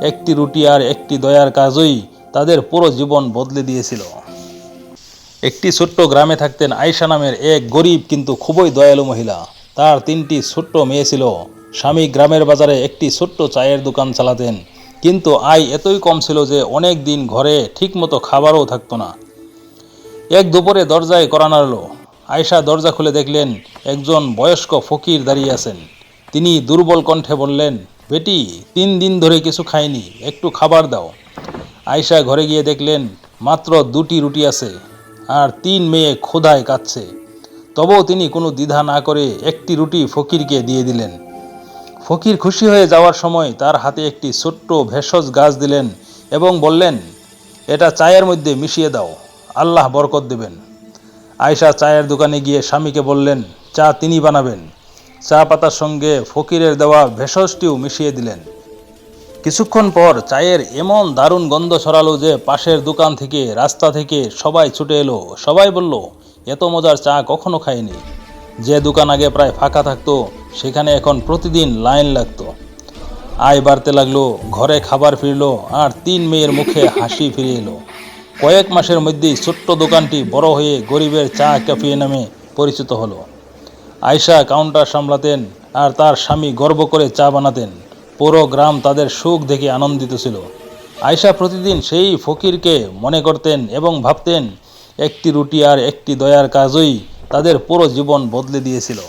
একটি রুটি আর একটি দয়ার কাজই তাদের পুরো জীবন বদলে দিয়েছিল। একটি ছোট্ট গ্রামে থাকতেন আয়শা নামের এক গরিব কিন্তু খুবই দয়ালু মহিলা। তার তিনটি ছোট্ট মেয়ে ছিল। স্বামী গ্রামের বাজারে একটি ছোট্ট চায়ের দোকান চালাতেন। কিন্তু আয় এতই কম ছিল যে অনেক দিন ঘরে ঠিকমতো খাবারও থাকতো না। এক দুপুরে দরজায় করা নাড়ল। আয়শা দরজা খুলে দেখলেন একজন বয়স্ক ফকির দাঁড়িয়ে আছেন। তিনি দুর্বল কণ্ঠে বললেন বেটি, তিন দিন ধরে কিছু খাইনি, একটু খাবার দাও। আয়শা ঘরে গিয়ে দেখলেন, মাত্র দুটি রুটি আছে আর তিন মেয়ে ক্ষুধায় কাচ্ছে তবুও তিনি কোনো দ্বিধা না করে একটি রুটি ফকিরকে দিয়ে দিলেন। ফকির খুশি হয়ে যাওয়ার সময় তার হাতে একটি ছোট্ট ভেষজ গাছ দিলেন এবং বললেন, এটা চায়ের মধ্যে মিশিয়ে দাও, আল্লাহ বরকত দেবেন। আয়শা চায়ের দোকানে গিয়ে স্বামীকে বললেন, চা তিনি বানাবেন। চা পাতার সঙ্গে ফকিরের দেওয়া ভেষজটিও মিশিয়ে দিলেন। কিছুক্ষণ পর চায়ের এমন দারুণ গন্ধ ছড়ালো যে পাশের দোকান থেকে, রাস্তা থেকে সবাই ছুটে এলো। সবাই বলল, এত মজার চা কখনো খাইনি। যে দোকান আগে প্রায় ফাঁকা থাকতো, সেখানে এখন প্রতিদিন লাইন লাগতো। আয় বাড়তে লাগল, ঘরে খাবার ফিরলো, আর তিন মেয়ের মুখে হাসি ফিরে এলো। কয়েক মাসের মধ্যেই ছোট্ট দোকানটি বড় হয়ে গরিবের চা ক্যাফিয়ে নামে পরিচিত হলো। আয়শা কাউন্টার সামলাতেন আর তার স্বামী গর্ব করে চা বানাতেন। পুরো গ্রাম তাদের সুখ দেখে আনন্দিত ছিল। আয়সা প্রতিদিন সেই ফকিরকে মনে করতেন এবং ভাবতেন, একটি রুটি আর একটি দয়ার কাজই তাদের পুরো জীবন বদলে দিয়েছিল।